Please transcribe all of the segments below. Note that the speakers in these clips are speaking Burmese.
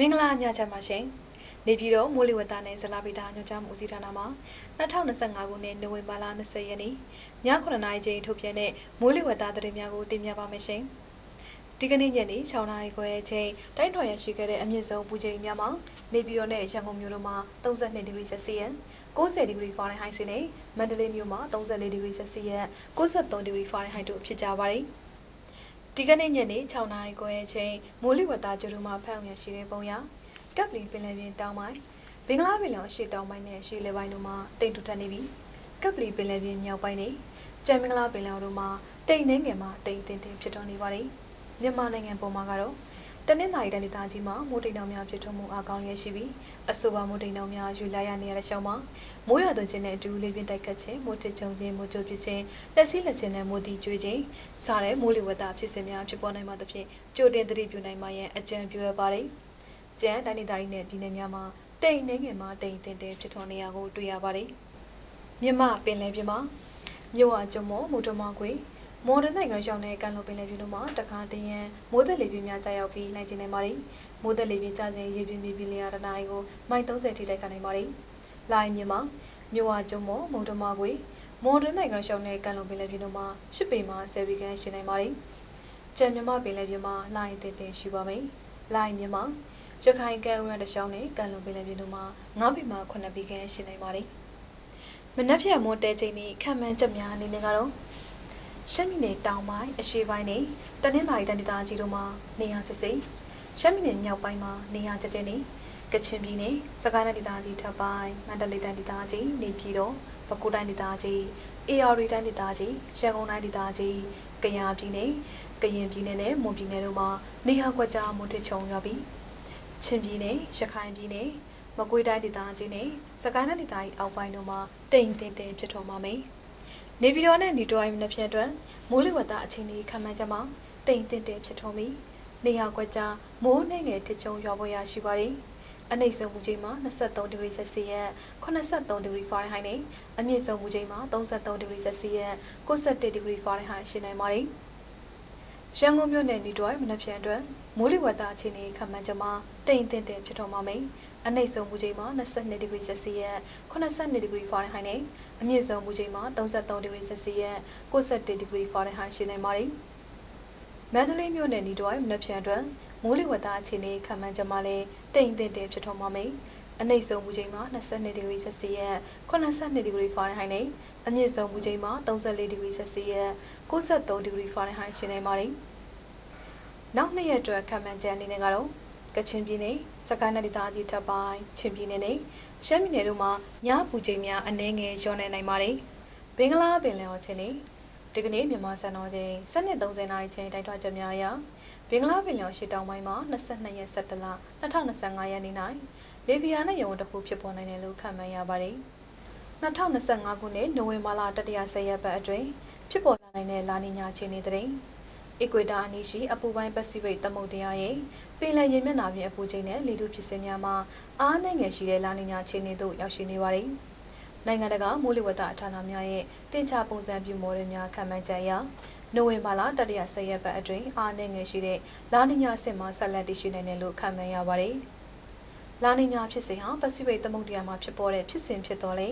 မင်္ဂလာညချမ်းပါရှင်နေပြည်တော်မိုးလေဝသနဲ့ဇလာဗီတာညွှန်ကြားမှုဦးစီးဌာနမှ2025ခုနှစ်နိုဝင်ဘာလ20ရက်နေ့ည9:00နာရီချိန်ထုတ်ပြန်တဲ့မိုးလေဝသသတင်းများကိုတင်ပြပါမယ်ရှင်ဒီကနေ့ညနေ6:00နာရီခွဲအချိန်တိုင်းထွာရရှိခဲ့တဲ့အမြင့်ဆုံးပူချိန်များမှာနေပြည်တော်နဲ့ရန်ကုန်မြို့တို့မှာ32ဒီဂရီဆက်စီယံ90ဒီဂရီဖာရင်ဟိုက်စီနဲ့မန္တလေးမြို့မှာ34ဒီဂရီဆက်စီယံ63ဒီဂရီဖာရင်ဟိုက်တို့ဖြစ်ကြပါတယ် ဒီကနေ့ညနေ6:00နာရီခွဲအချိန်မိုးလေဝသကြိုတို့မှာဖတ်အောင်ရရှိတဲ့ပုံရကပ်လီပင်လယ်ပြင်တောင်ပိုင်းဘင်္ဂလားပင်လယ်အရှေ့တောင်ပိုင်းနဲ့အရှေ့လေပိုင်းတို့မှာတိမ်ထူထပ်နေပြီးကပ်လီပင်လယ်ပြင်မြောက်ပိုင်းနဲ့ကျန်မင်္ဂလာပင်လယ်တို့မှာတိမ်နှင်းငယ်မှာတိမ်တင်တင်ဖြစ်တော်နေပါတယ်မြန်မာနိုင်ငံပေါ်မှာကတော့ တနင်္လာရီတိုင်းဒေသကြီးမှာမိုးတိမ်တောင်များဖြစ်ထွန်းမှုအကောင်းရရှိပြီးအဆိုပါမိုးတိမ်တောင်များယူလာရနေရတဲ့ရှောင်းမှာမိုးရွာသွန်းခြင်းနဲ့အတူလေပြင်းတိုက်ခတ်ခြင်းမိုးထစ်ချုံခြင်းမိုးကြိုးပစ်ခြင်းလက်စည်းလက်ခြင်းနဲ့မိုးတီကျွေးခြင်းစတဲ့မိုးလေဝသဖြစ်စဉ်များဖြစ်ပေါ်နိုင်မှသဖြင့်ကြိုတင်သတိပြုနိုင်မှရန်အကြံပြုရပါတယ်။ကျန်းတိုင်းဒေသကြီးနဲ့ပြည်နယ်များမှာတိမ်နှင်းငယ်မှာတိမ်တင်တင်ဖြစ်ထွန်းနေရကိုတွေ့ရပါတယ်။မြမပင်လယ်ပြင်မှာမြို့ဝကျုံမောမူတမခွေ မော်ဒန်နိုင်ငံရောက်တဲ့ကန်လိုပင်လယ်ပြင်တို့မှာတခါတရံမိုးသက်လေပြင်းများကြာရောက်ပြီးနိုင်ကျင်နေပါတယ်။မိုးသက်လေပြင်းကြာစဉ်ရေပြင်းပြင်းပြင်းလျာတနာရီကိုမိုင်30ထိတိုက်ခတ်နိုင်ပါတယ်။လိုင်းမြမှာမြို့ဝကျုံမောမူတမခွေမော်ဒန်နိုင်ငံရောက်တဲ့ကန်လိုပင်လယ်ပြင်တို့မှာရှစ်ပေမှာဆယ်ပေခန့်ရှိနိုင်ပါတယ်။ကျန်မြမပင်လယ်ပြင်မှာလိုင်းတင်တင်ရှိပါမယ်။လိုင်းမြမှာရခိုင်ကဲဥရတရှောင်းနဲ့ကန်လွန်ပင်လယ်ပြင်တို့မှာ9ပေမှ9ပေခန့်ရှိနိုင်ပါတယ်။မနက်ဖြန်မိုးတဲချိန်นี้ခံမှန်းချက်များအနေနဲ့ကတော့ ရှမ်းပြည်နယ်တောင်ပိုင်းအရှေ့ပိုင်းနဲ့တနင်္သာရီတိုင်းဒေသကြီးတို့မှာနေရာစစ်စိတ်ရှမ်းပြည်နယ်မြောက်ပိုင်းမှာနေရာကျကျနေကချင်ပြည်နယ်စကိုင်းတိုင်းဒေသကြီးထပ်ပိုင်းမန္တလေးတိုင်းဒေသကြီးနေပြည်တော်ပဲခူးတိုင်းဒေသကြီးအေရရီတိုင်းဒေသကြီးရန်ကုန်တိုင်းဒေသကြီးကယားပြည်နယ်ကရင်ပြည်နယ်နဲ့မွန်ပြည်နယ်တို့မှာနေရာကွက်ကြားမိုးထစ်ချုံရွာပြီးချင်းပြည်နယ်ရခိုင်ပြည်နယ်မကွေးတိုင်းဒေသကြီးနဲ့စကိုင်းတိုင်းဒေသကြီးအောက်ပိုင်းတို့မှာတိမ်တင်တင်ဖြစ်ထွန်းပါမယ်။ နေပြည်တော်နဲ့နေတော်အိမ်နှစ်ဖြတ်အတွက်မိုးလေဝသအခြေအနေခန့်မှန်းချက်မှာတိမ်တင်တင်ဖြစ်ထွန်းပြီးနေရာကွက်ကြားမိုးနှင်းငယ်ထစ်ချုံရွာပေါ်ရရှိပါတယ်။အနိမ့်ဆုံးမူချိန်မှာ23ဒီဂရီဆက်စီယပ်83ဒီဂရီဖာရင်ဟိုက်နဲ့အမြင့်ဆုံးမူချိန်မှာ33ဒီဂရီဆက်စီယပ်61ဒီဂရီဖာရင်ဟိုက်ရှိနိုင်ပါတယ်။ ရန်ကုန်မြို့နယ်နေတော်မနက်ဖြန်အတွက်မိုးလေဝသအခြေအနေခန့်မှန်းချက်မှာတိမ်တင်တင်ဖြစ်ထွန်းပါမယ်။အနိမ့်ဆုံးမူချိန်မှာ22ဒီဂရီဆက်စီယပ်82ဒီဂရီဖာရင်ဟိုက်နဲ့အမြင့်ဆုံးမူချိန်မှာ33ဒီဂရီဆက်စီယပ်61ဒီဂရီဖာရင်ဟိုက်ရှိနိုင်ပါတယ်။မန္တလေးမြို့နယ်နေတော်မနက်ဖြန်အတွက်မိုးလေဝသအခြေအနေခန့်မှန်းချက်မှာလည်းတိမ်တင်တင်ဖြစ်ထွန်းပါမယ်။ အနိမ့်ဆုံးမူချိန်မှာ22ဒီဂရီဆက်စီယပ်82ဒီဂရီဖာရင်ဟိုက်နဲ့အမြင့်ဆုံးမူချိန်မှာ34ဒီဂရီဆက်စီယပ်63ဒီဂရီဖာရင်ဟိုက်ရှိနိုင်ပါတယ်။နောက်နှစ်ရက်အတွက်ခန့်မှန်းချက်အနေနဲ့ကတော့ကချင်ပြည်နယ်စကိုင်းနယ်ဒေသကြီးထပ်ပိုင်းချင်းပြည်နယ်နဲ့ရှမ်းပြည်နယ်တို့မှာညပူချိန်များအနည်းငယ်လျော့နေနိုင်ပါတယ်။ဘင်္ဂလားပင်လယ်အော်ချင်းနေဒီကနေ့မြန်မာစံတော်ချိန်7:30နာရီချိန်တိုင်းထွာချက်များအရဘင်္ဂလားပင်လယ်ရှေ့တောင်ပိုင်းမှာ22ရက်17လ2025ရက်နေ့၌ လေဗီယာနဲ့ရုံတစ်ခုဖြစ်ပေါ်နိုင်တယ်လို့ခန့်မှန်းရပါတယ်။2025ခုနှစ်နိုဝင်ဘာလတတိယဆယ်ရက်ပတ်အတွင်းဖြစ်ပေါ်လာနိုင်တဲ့လာနီညာအခြေအနေတဲ့။အီကွေတာအနီးရှိအပူပိုင်းပစိဖိတ်သမုဒ္ဒရာရဲ့ပင်လယ်ရေမျက်နှာပြင်အပူချိန်နဲ့လေထုဖြစ်စဉ်များမှာအားနည်းငယ်ရှိတဲ့လာနီညာအခြေအနေသို့ရောက်ရှိနေပါတယ်။နိုင်ငံတကာမိုးလေဝသဌာနများရဲ့တင်ချပုံစံပြုမော်ဒယ်များခန့်မှန်းချက်အရနိုဝင်ဘာလတတိယဆယ်ရက်ပတ်အတွင်းအားနည်းငယ်ရှိတဲ့လာနီညာအဆင့်မှာဆက်လက်တည်ရှိနိုင်တယ်လို့ခန့်မှန်းရပါတယ်။ လာနီညာဖြစ်စဉ်ဟာပစိဖိတ်သမုဒ္ဒရာမှာဖြစ်ပေါ်တဲ့ဖြစ်စဉ်ဖြစ်တော်လေ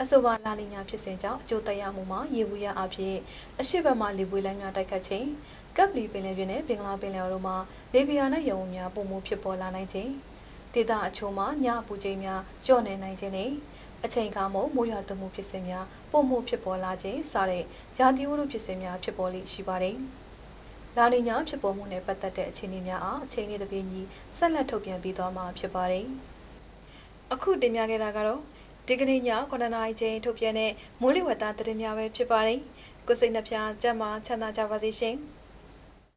အဆိုပါလာနီညာဖြစ်စဉ်ကြောင့်အကျိုးသက်ရောက်မှုမှာရေဘူးရအဖြစ်အရှိဘက်မှလေပွေလိုင်းများတိုက်ခတ်ခြင်းကပ်လီပင်လယ်ပြင်နဲ့ဘင်္ဂလားပင်လယ်တို့မှာလေဗီယာနဲ့ရုံများပုံမှုဖြစ်ပေါ်လာနိုင်ခြင်းဒေသအချို့မှာညအပူချိန်များလျော့နေနိုင်ခြင်းနဲ့အချိန်ကားမို့မိုးရွာသွန်းမှုဖြစ်စဉ်များပုံမှုဖြစ်ပေါ်လာခြင်းစတဲ့ရာသီဥတုဖြစ်စဉ်များဖြစ်ပေါ်လိရှိပါတယ်။ လာနီညာဖြစ်ပေါ်မှုနဲ့ပတ်သက်တဲ့အခြေအနေများအားအချိန်နဲ့တပြေးညီဆက်လက်ထုတ်ပြန်ပေးသွားမှာဖြစ်ပါတယ်။အခုတင်ပြခဲ့တာကတော့ဒီကနေ့ည9:00နာရီချိန်ထုတ်ပြန်တဲ့မိုးလေဝသသတင်းများပဲဖြစ်ပါတယ်။ကိုစိတ်နှပြကြမ်းမှချမ်းသာကြပါစေရှင်။